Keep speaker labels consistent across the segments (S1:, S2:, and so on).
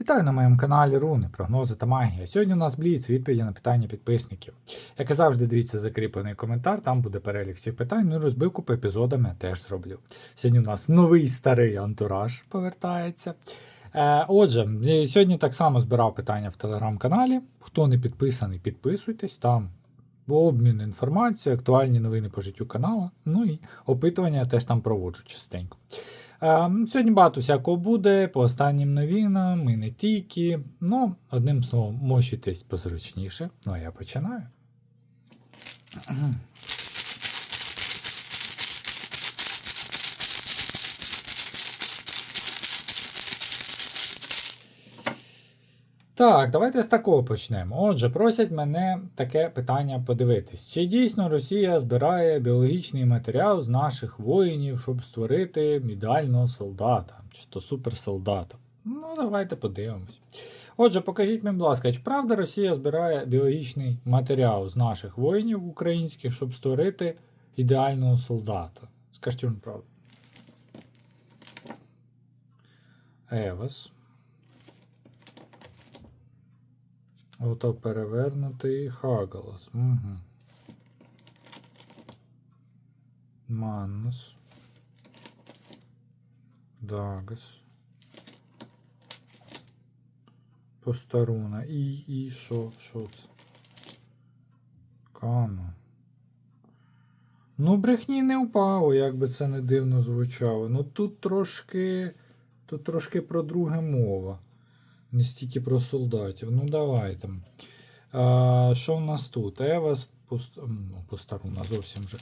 S1: Вітаю на моєму каналі Руни, прогнози та магія. Сьогодні у нас бліц відповіді на питання підписників. Як і завжди, дивіться закріплений коментар, там буде перелік всіх питань, ну і розбивку по епізодам я теж зроблю. Сьогодні у нас новий старий антураж повертається. Е, отже, я сьогодні так само збирав питання в телеграм-каналі. Хто не підписаний, підписуйтесь там. Обмін інформацією, актуальні новини по життю каналу. Ну і опитування я теж там проводжу частенько. Е, Сьогодні багато всякого буде по останнім новинам і не тільки. Ну, одним словом, мощуйтесь позручніше. Ну а я починаю. Так, давайте з такого почнемо. Отже, просять мене таке питання подивитись. Чи дійсно Росія збирає біологічний матеріал з наших воїнів, щоб створити ідеального солдата, чи то суперсолдата? Ну, давайте подивимось. Отже, покажіть мені, будь ласка, чи правда Росія збирає біологічний матеріал з наших воїнів українських, щоб створити ідеального солдата? Скажіть мені правду. Евас. Ото перевернутий Хагалас. Угу. Маннус. Дагас. Постаруна. І, і що, це? Кано. Ну, брехні не впало, як би це не дивно звучало. Ну тут трошки. Тут трошки про друге мова. Не стільки про солдатів. Ну, давайте. А, Що в нас тут? Евас пост... ну, постаруна зовсім вже.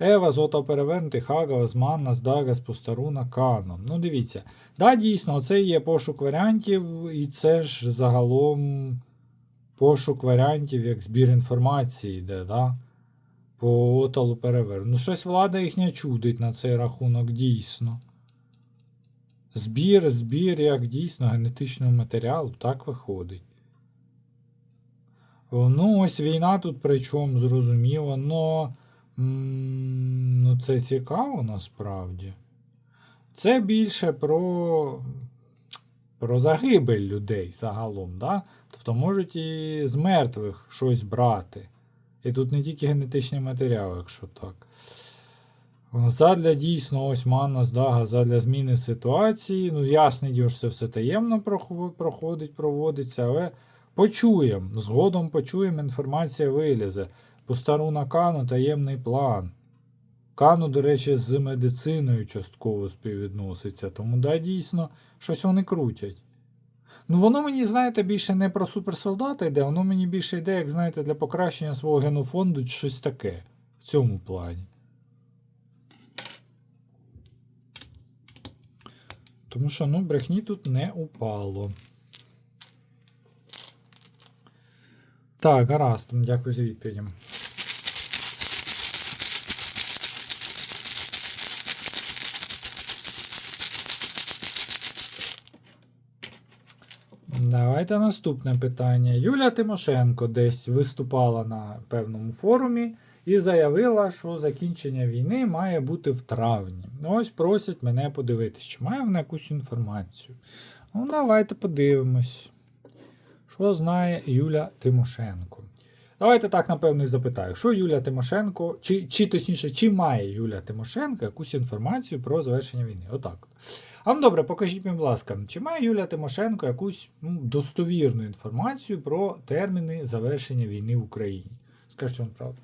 S1: Ева, Зота перевернутий, Хагавас, Маннас, Дагас, Постаруна, Кано. Ну, дивіться. Да, дійсно, це є пошук варіантів, і це ж загалом пошук варіантів як збір інформації йде, да? По оталу переверну. Ну, щось влада їхня чудить на цей рахунок, дійсно. Збір, збір, як дійсно генетичного матеріалу, так виходить. Ну, ось війна тут при чому, зрозуміло, но ну, це цікаво насправді. Це більше про, про загибель людей загалом, да? Тобто можуть і з мертвих щось брати. І тут не тільки генетичний матеріал, якщо так. Задля дійсно ось манна здага, задля зміни ситуації. Ну, ясне діло, що це все таємно проходить, проводиться, але почуємо. Згодом почуємо, інформація вилізе. По стару на Кану таємний план. Кану, до речі, з медициною частково співвідноситься, тому да, дійсно, щось вони крутять. Ну, воно мені, знаєте, більше не про суперсолдата йде, воно мені більше йде, як знаєте, для покращення свого генофонду щось таке в цьому плані. Тому що, ну, брехні тут не упало. Так, гаразд, дякую за відповідь. Давайте наступне питання. Юля Тимошенко десь виступала на певному форумі і заявила, що закінчення війни має бути в травні. Ось просять мене подивитися, чи має вона якусь інформацію. Ну, давайте подивимось, що знає Юля Тимошенко. Давайте так, напевно, і запитаю, що Юля Тимошенко, чи, чи точніше, чи має Юля Тимошенко якусь інформацію про завершення війни? Отак. А ну добре, покажіть мені, будь ласка, чи має Юля Тимошенко якусь ну, достовірну інформацію про терміни завершення війни в Україні? Скажіть вам правду.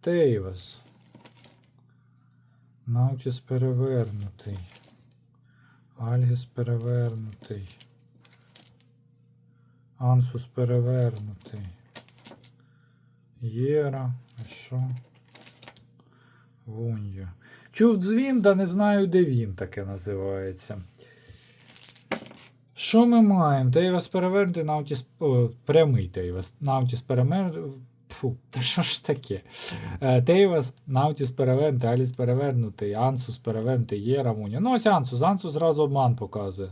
S1: Тейвас. Наутіс перевернутий. Альгіс перевернутий. Ансус перевернутий. Єра. А що? Вунья. Чув дзвін, да не знаю, де він таке називається. Що ми маємо? Тейвас перевернутий, Наутіс. Прямий Тейвас. Наутіс перевернутий. Фу, та що ж таке? Е, Тейвас, Наутіс перевернутий, Аліс перевернутий, Ансус перевернутий, є Рамуня. Ну, ось Ансус, Ансус зразу обман показує.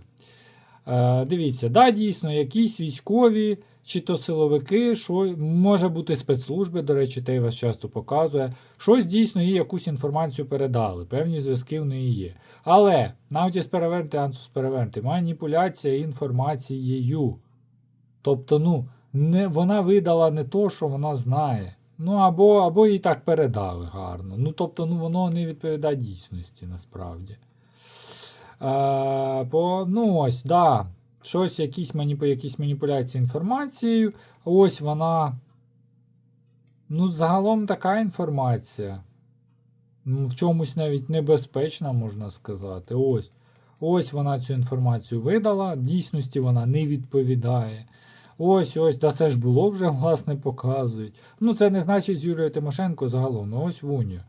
S1: Е, Дивіться, да, дійсно, якісь військові чи то силовики, що може бути спецслужби, до речі, те вас часто показує. Щось дійсно їй якусь інформацію передали, певні зв'язки в неї є. Але навіть перевернути, ансус перевернути, маніпуляція інформацією. Тобто, ну, не, вона видала не то, що вона знає. Ну, або, або їй так передали гарно. Ну, тобто, ну, воно не відповідає дійсності насправді. Е, по, ну, ось, да. Щось, якісь, маніпу, якісь маніпуляції інформацією. Ось вона. Ну, загалом така інформація. Ну, В чомусь навіть небезпечна, можна сказати. Ось. Ось вона цю інформацію видала. Дійсності вона не відповідає. Ось, ось, да це ж було вже, власне, показують. Ну, це не значить з Юлією Тимошенко загалом. Ну, ось Вуню.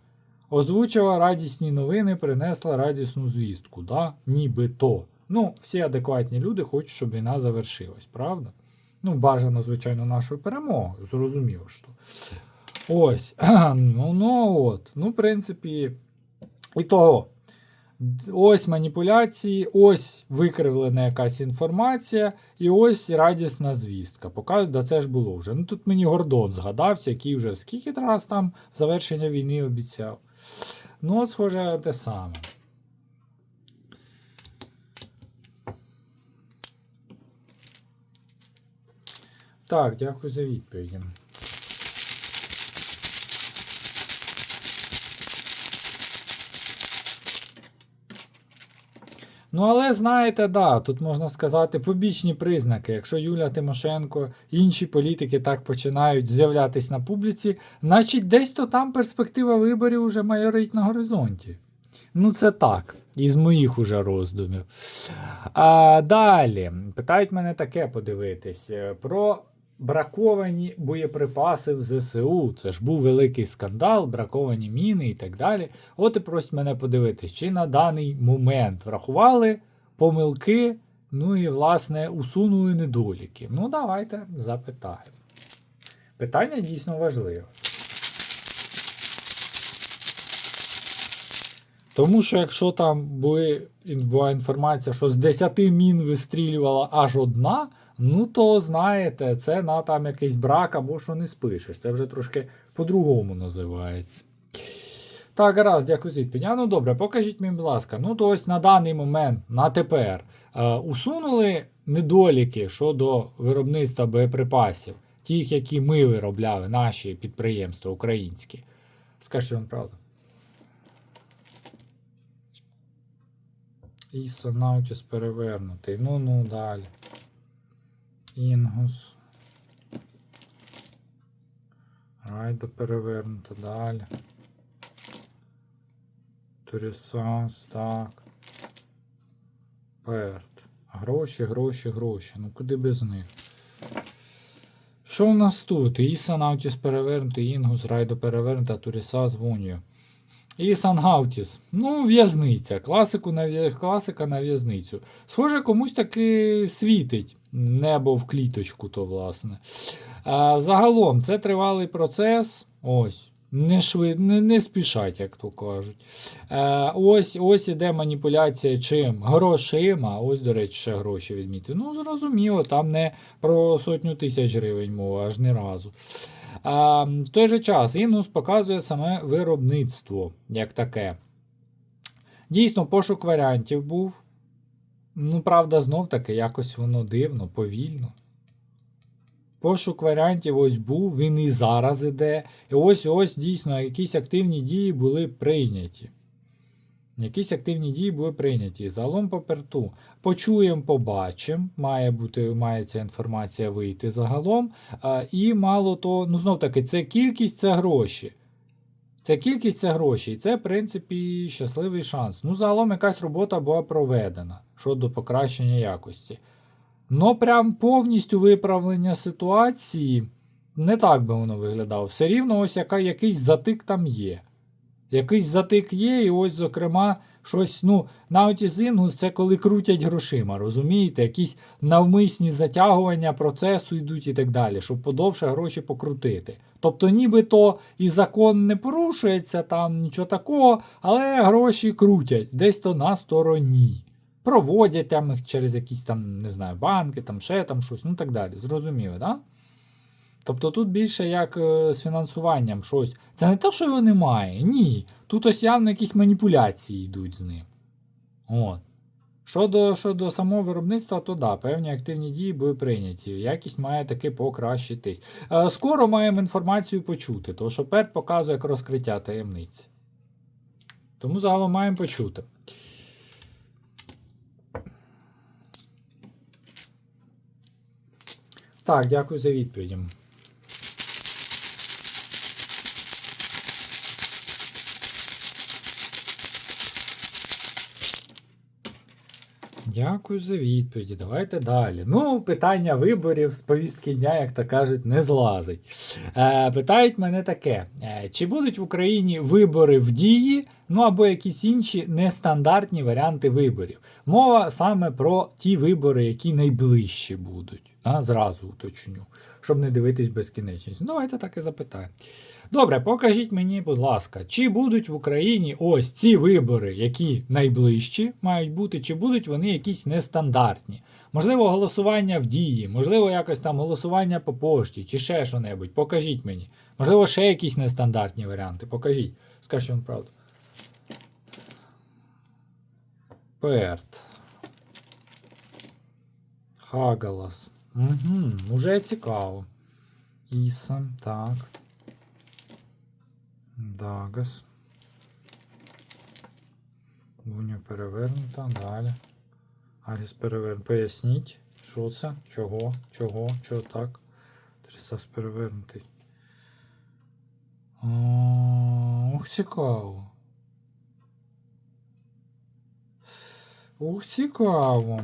S1: Озвучила радісні новини, принесла радісну звістку. Да? Нібито. Ну, всі адекватні люди хочуть, щоб війна завершилась, правда? Ну, бажано, звичайно, нашою перемогою. Зрозуміло, що. Ось. ну, ну от. Ну, в принципі, і того. Ось маніпуляції, ось викривлена якась інформація, і ось радісна звістка. Показують, да це ж було вже. Ну тут мені Гордон згадався, який вже скільки раз там завершення війни обіцяв. Ну, от, схоже, те саме. Так, дякую за відповіді. Ну, але знаєте, да, тут можна сказати побічні признаки. Якщо Юля Тимошенко інші політики так починають з'являтись на публіці, значить десь то там перспектива виборів уже майорить на горизонті. Ну, це так, із моїх уже роздумів. А далі питають мене таке подивитись е, про браковані боєприпаси в ЗСУ. Це ж був великий скандал, браковані міни і так далі. От і просять мене подивитись, чи на даний момент врахували помилки, ну і, власне, усунули недоліки. Ну, давайте запитаємо. Питання дійсно важливе. Тому що якщо там були, була інформація, що з 10 мін вистрілювала аж одна, ну то знаєте, це на там якийсь брак або що не спишеш. Це вже трошки по-другому називається. Так, гаразд, дякую за відповідь. А, ну добре, покажіть мені, будь ласка. Ну, то ось на даний момент, на тепер, е, усунули недоліки щодо виробництва боєприпасів, тих, які ми виробляли, наші підприємства українські. Скажіть вам правду. Іса Наутіс перевернутий. Ну ну далі. Інгус. Райдо перевернуто далі. Турісас, так. Перт. Гроші, гроші, гроші. Ну куди без них? Що в нас тут? Іса Наутіс перевернутий, Інгус, Райдо перевернута, Турісас, Вуньо. І Сангаутіс. Ну, в'язниця. Класику на Класика на в'язницю. Схоже, комусь таки світить небо в кліточку, то власне. А, загалом, це тривалий процес. Ось. Не, швид, не, не спішать, як то кажуть. Е, ось ось іде маніпуляція чим? Грошима. Ось, до речі, ще гроші відміти. Ну, зрозуміло, там не про сотню тисяч гривень мова, аж ні разу. А, в той же час Інус показує саме виробництво як таке. Дійсно, пошук варіантів був. Ну, правда, знов таки, якось воно дивно, повільно. Пошук варіантів ось був, він і зараз іде. І ось ось дійсно якісь активні дії були прийняті. Якісь активні дії були прийняті. Загалом по перту. Почуємо, побачимо. Має бути, має ця інформація вийти загалом. А, і мало то, ну знов таки, це кількість, це гроші. Це кількість це гроші. Це, в принципі, щасливий шанс. Ну, загалом якась робота була проведена щодо покращення якості. Ну, прям повністю виправлення ситуації не так би воно виглядало. Все рівно ось яка, якийсь затик там є. Якийсь затик є, і ось, зокрема, щось, ну, навіть із Інгус це коли крутять грошима, розумієте? Якісь навмисні затягування процесу йдуть і так далі, щоб подовше гроші покрутити. Тобто, нібито і закон не порушується, там нічого такого, але гроші крутять десь то на стороні. проводять там їх через якісь там, не знаю, банки, там ще там щось, ну так далі. Зрозуміло, так? Да? Тобто тут більше як е, з фінансуванням щось. Це не те, що його немає. Ні. Тут ось явно якісь маніпуляції йдуть з ним. От. Щодо, щодо самого виробництва, то да, певні активні дії були прийняті. Якість має таки покращитись. Е, скоро маємо інформацію почути, тому що ПЕР показує як розкриття таємниці. Тому загалом маємо почути. Так, дякую за відповіді. Дякую за відповіді. Давайте далі. Ну, питання виборів з повістки дня, як то кажуть, не злазить. Е, питають мене таке: е, чи будуть в Україні вибори в дії, ну або якісь інші нестандартні варіанти виборів? Мова саме про ті вибори, які найближчі будуть. А, зразу уточню, щоб не дивитись безкінечність. Ну, Давайте так і запитаємо. Добре, покажіть мені, будь ласка, чи будуть в Україні ось ці вибори, які найближчі мають бути, чи будуть вони якісь нестандартні? Можливо, голосування в дії, можливо, якось там голосування по пошті, чи ще що-небудь. Покажіть мені. Можливо, ще якісь нестандартні варіанти. Покажіть. Скажіть вам правду. Перт. Хагалас. Угу, уже цікаво. Іса, так. Дагас. Буня перевернута. Далі. Аліс перевернута. Поясніть, що це? Чого? Чого? Чого так? Трісас перевернутий. Ух, цікаво. Ух, цікаво.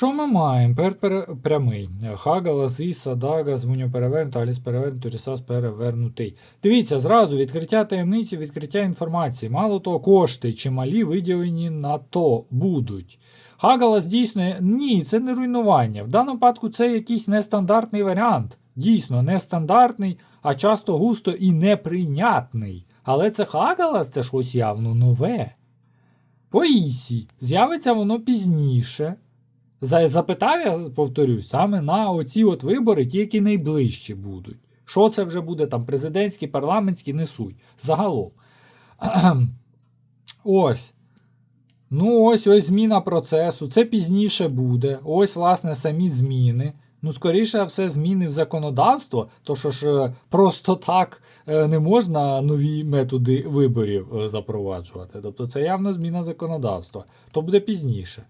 S1: Що ми маємо? Перед пере... прямий. Хагалас, Іса, Дагас, Муньо перевернуто, Аліс перевернуто, Рісас перевернутий. Дивіться, зразу відкриття таємниці, відкриття інформації. Мало того, кошти чималі виділені на то будуть. Хагалас дійсно ні, це не руйнування. В даному випадку це якийсь нестандартний варіант. Дійсно, нестандартний, а часто густо і неприйнятний. Але це Хагалас це щось явно нове. По Ісі з'явиться воно пізніше. Запитав я, повторюсь, саме на оці от вибори, ті, які найближчі будуть. Що це вже буде там, президентські, парламентські, не суть. Загалом. Ось. Ну, ось ось зміна процесу. Це пізніше буде. Ось, власне, самі зміни. Ну, скоріше все, зміни в законодавство, то що ж е, просто так е, не можна нові методи виборів е, запроваджувати. Тобто це явно зміна законодавства. То буде пізніше.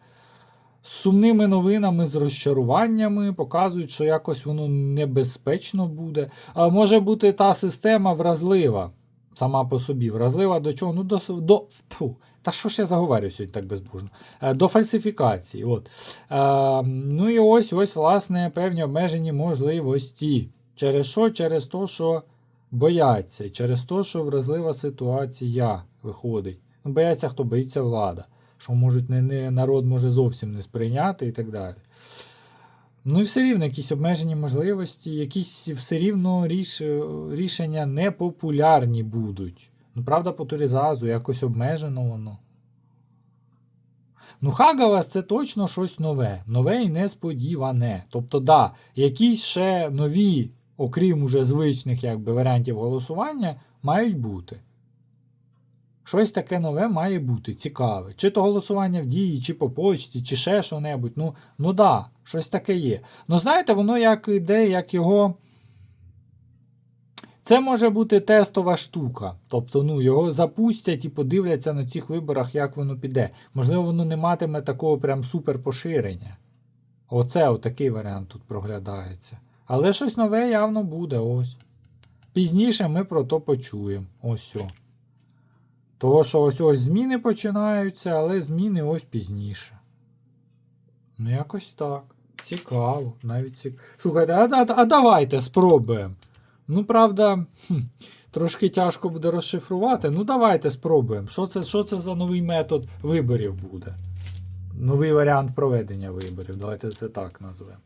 S1: З сумними новинами, з розчаруваннями показують, що якось воно небезпечно буде. А може бути та система вразлива сама по собі. Вразлива до чого? Ну, до, до фу, та що ж я заговорю сьогодні так безбожно? Е, До фальсифікації. От. Е, ну і ось ось, власне, певні обмежені можливості. Через що? Через те, що бояться, через те, що вразлива ситуація виходить. Ну, бояться, хто боїться влада що можуть не, не, народ може зовсім не сприйняти і так далі. Ну і все рівно якісь обмежені можливості, якісь все рівно ріш, рішення непопулярні будуть. Ну, правда, по туризазу якось обмежено воно. Ну, Хагавас це точно щось нове, нове і несподіване. Тобто, да, якісь ще нові, окрім уже звичних якби, варіантів голосування, мають бути. Щось таке нове має бути, цікаве. Чи то голосування в дії, чи по почті, чи ще що-небудь. Ну, ну да, щось таке є. Ну, знаєте, воно як йде, як його. Це може бути тестова штука. Тобто, ну, його запустять і подивляться на цих виборах, як воно піде. Можливо, воно не матиме такого прям супер поширення. Оце отакий варіант тут проглядається. Але щось нове явно буде. ось. Пізніше ми про то почуємо. Ось. Все. Того, що ось ось зміни починаються, але зміни ось пізніше. Ну, якось так. Цікаво. Навіть цікаво. Слухайте, а, а, а давайте спробуємо. Ну, правда, трошки тяжко буде розшифрувати. Ну, давайте спробуємо. Що це, що це за новий метод виборів буде? Новий варіант проведення виборів. Давайте це так назвемо.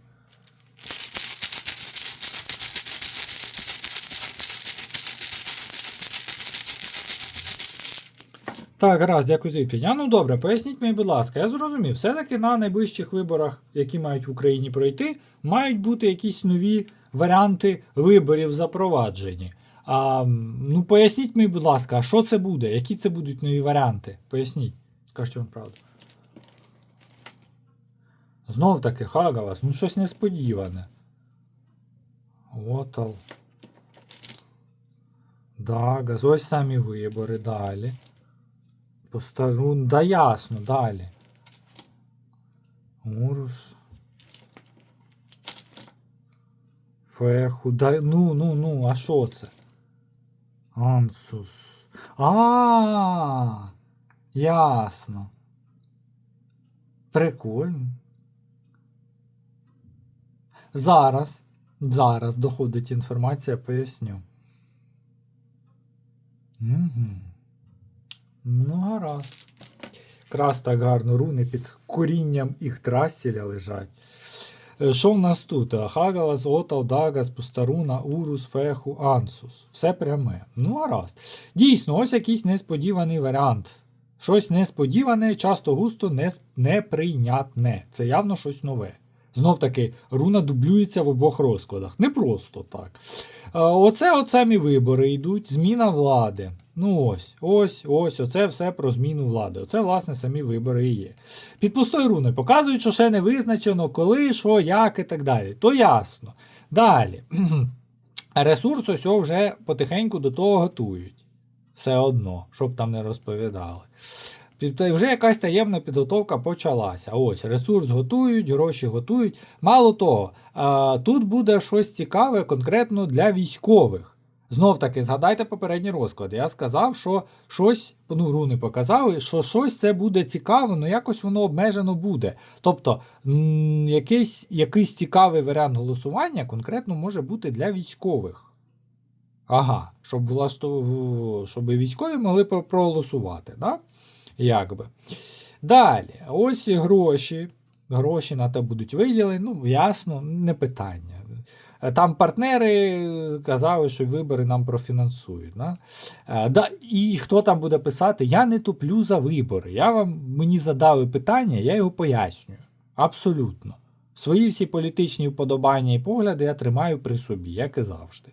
S1: Так, гаразд, дякую за відповідь. А ну добре, поясніть мені, будь ласка, я зрозумів, все-таки на найближчих виборах, які мають в Україні пройти, мають бути якісь нові варіанти виборів запроваджені. А, ну поясніть мені, будь ласка, а що це буде? Які це будуть нові варіанти? Поясніть, скажіть вам правду. Знов таки, Хагалас, ну щось несподіване. Отал. Дагас, ось самі вибори далі. Постару. Да ясно, далі. Урус. Феху. Да, ну, ну, ну, а що це? Ансус. А, ясно. Прикольно. Зараз. Зараз доходить інформація, поясню. Угу. Ну, гаразд. Якраз так гарно руни під корінням Ігдрасіля лежать. Е, Що в нас тут? Хагалас, Отал, Дагас, Пустаруна, Урус, Феху, Ансус. Все пряме. Ну, гаразд. Дійсно, ось якийсь несподіваний варіант. Щось несподіване, часто густо не, неприйнятне. Це явно щось нове. Знов таки, руна дублюється в обох розкладах. Не просто так. Е, Оце от самі вибори йдуть, зміна влади. Ну ось, ось, ось, оце все про зміну влади. Оце, власне, самі вибори і є. Під пустою руною показують, що ще не визначено, коли, що, як і так далі. То ясно. Далі. Ресурс ось вже потихеньку до того готують. Все одно, щоб там не розповідали. Й Вже якась таємна підготовка почалася. Ось ресурс готують, гроші готують. Мало того, тут буде щось цікаве конкретно для військових. Знов таки, згадайте попередні розклади. Я сказав, що щось, ну, руни показали, що щось це буде цікаво, але якось воно обмежено буде. Тобто, якийсь, якийсь цікавий варіант голосування конкретно може бути для військових. Ага, щоб, влаштов... щоб військові могли проголосувати. Да? Якби. Далі, ось і гроші. Гроші на те будуть виділені. Ну, ясно, не питання. Там партнери казали, що вибори нам профінансують. Да? Е, Да, і хто там буде писати, я не туплю за вибори. Я вам мені задали питання, я його пояснюю. Абсолютно. Свої всі політичні вподобання і погляди я тримаю при собі, як і завжди.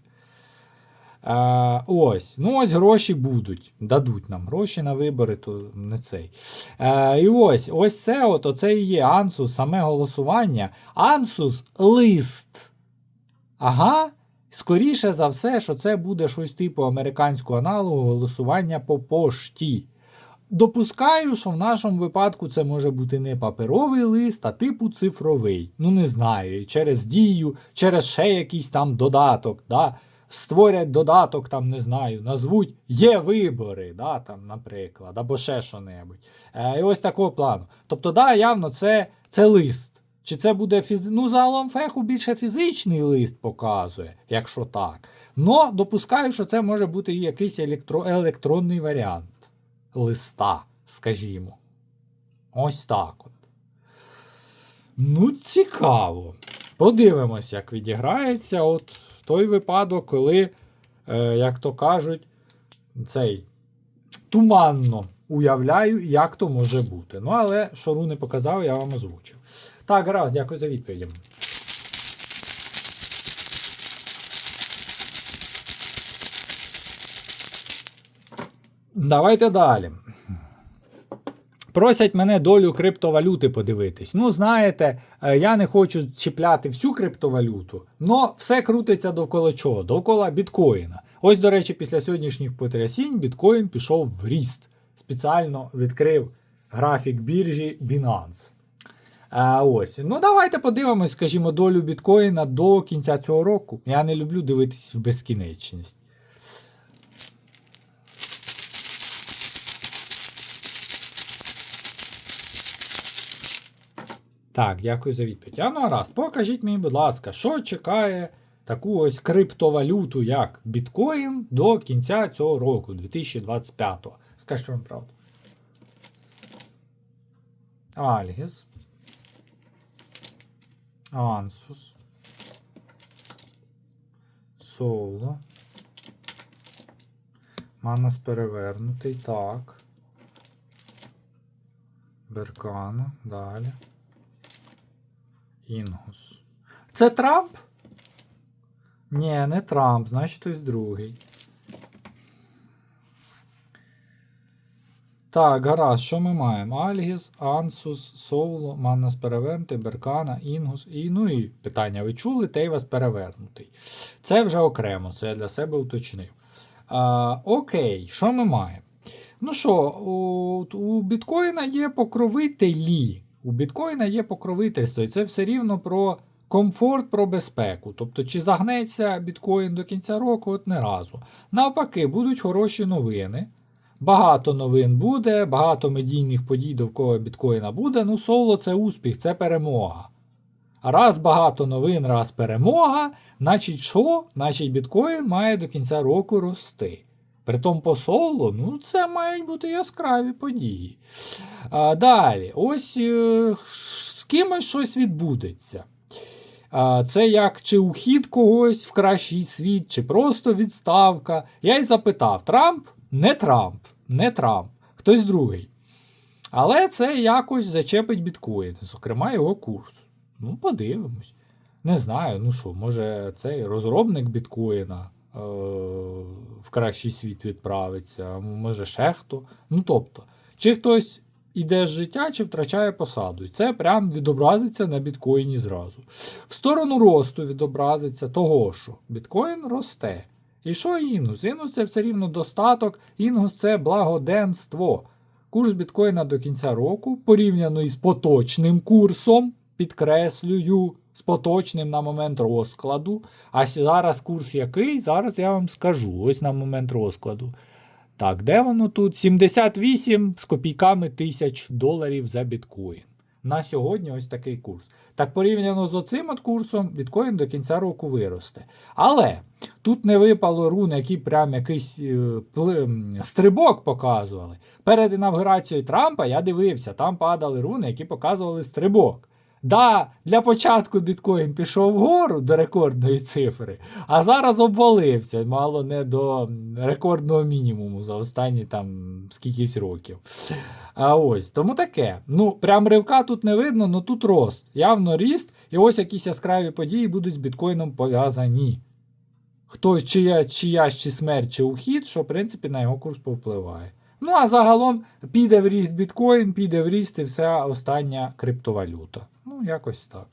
S1: Е, ось, ну ось гроші будуть. Дадуть нам гроші на вибори, то не цей. Е, і ось ось це от, оце і є Ансус, саме голосування. Ансус лист. Ага. Скоріше за все, що це буде щось типу американського аналогу голосування по пошті. Допускаю, що в нашому випадку це може бути не паперовий лист, а типу цифровий. Ну, не знаю, через дію, через ще якийсь там додаток. Да? Створять додаток, там, не знаю, назвуть є вибори, да, там, наприклад, або ще що-небудь. Е, і ось такого плану. Тобто, да, явно, це, це лист. Чи це буде фіз... Ну, загалом феху більше фізичний лист показує, якщо так. Но допускаю, що це може бути і якийсь електро... електронний варіант листа, скажімо. Ось так от. Ну, цікаво. Подивимось, як відіграється от той випадок, коли, е, як то кажуть, цей туманно уявляю, як то може бути. Ну, але що руни показав, я вам озвучив. Так, гаразд, дякую за відповідь. Давайте далі. Просять мене долю криптовалюти подивитись. Ну, знаєте, е, я не хочу чіпляти всю криптовалюту, але все крутиться довкола чого? Довкола біткоїна. Ось, до речі, після сьогоднішніх потрясінь біткоін пішов в ріст. Спеціально відкрив графік біржі Binance. А, ось. Ну, давайте подивимось, скажімо, долю біткоїна до кінця цього року. Я не люблю дивитись в безкінечність. Так, дякую за відповідь. А ну раз, покажіть мені, будь ласка, що чекає таку ось криптовалюту, як біткоін до кінця цього року, 2025-го. Скажіть вам правду. Альгіс. Ансус. Соло. Манас перевернутий. Так. Беркану. Далі. Інгус. Це Трамп? Ні, не Трамп, значить хтось другий. Так, гаразд, що ми маємо? Альгіс, Ансус, Соуло, Маннас перевернутий, Беркана, Інгус. І, ну і питання: ви чули, Тейвас перевернутий. Це вже окремо, це я для себе уточнив. А, окей, що ми маємо? Ну що, у, у біткоїна є покровителі. У біткоїна є покровительство, і це все рівно про комфорт, про безпеку. Тобто, чи загнеться біткоін до кінця року, от не разу. Навпаки, будуть хороші новини. Багато новин буде, багато медійних подій довкола біткоїна буде. Ну, соло це успіх, це перемога. А раз багато новин, раз перемога, значить що? Значить біткоін має до кінця року рости. Притом по соло, ну, це мають бути яскраві події. А, далі, ось е, з кимось щось відбудеться. А, це як чи ухід когось в кращий світ, чи просто відставка. Я й запитав: Трамп? Не Трамп, не Трамп, хтось другий. Але це якось зачепить біткоін, зокрема його курс. Ну, подивимось. Не знаю, ну що, може цей розробник біткоїна в кращий світ відправиться, може ще хто. Ну тобто, чи хтось іде з життя, чи втрачає посаду. І це прям відобразиться на біткоїні зразу. В сторону росту відобразиться того, що біткоін росте. І що інгус? Інгус це все рівно достаток, інгус це благоденство. Курс біткоїна до кінця року порівняно із поточним курсом, підкреслюю, з поточним на момент розкладу. А зараз курс який? Зараз я вам скажу. Ось на момент розкладу. Так, де воно тут? 78 з копійками тисяч доларів за біткоін. На сьогодні ось такий курс. Так порівняно з оцим от курсом, біткоін до кінця року виросте. Але тут не випало рун, які прям якийсь е, стрибок показували. Перед інавгурацією Трампа я дивився, там падали руни, які показували стрибок. Да, для початку біткоін пішов вгору до рекордної цифри, а зараз обвалився, мало не до рекордного мінімуму за останні там скількись років. А ось, тому таке. Ну, прям ривка тут не видно, але тут рост. Явно ріст, і ось якісь яскраві події будуть з біткоїном пов'язані. Хтось чия, чиясь чи смерть, чи ухід, що в принципі на його курс повпливає. Ну, а загалом піде в ріст біткоін, піде в ріст і вся остання криптовалюта. Ну, якось так.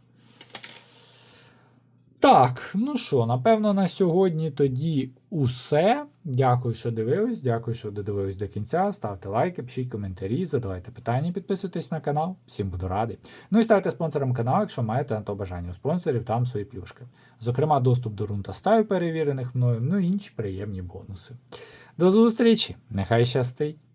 S1: Так, ну що, напевно, на сьогодні тоді усе. Дякую, що дивились. Дякую, що додивились до кінця. Ставте лайки, пишіть коментарі, задавайте питання, підписуйтесь на канал. Всім буду радий. Ну і ставте спонсором каналу, якщо маєте на то бажання у спонсорів, там свої плюшки. Зокрема, доступ до рун та стаю перевірених мною, ну і інші приємні бонуси. До зустрічі! Нехай щастить!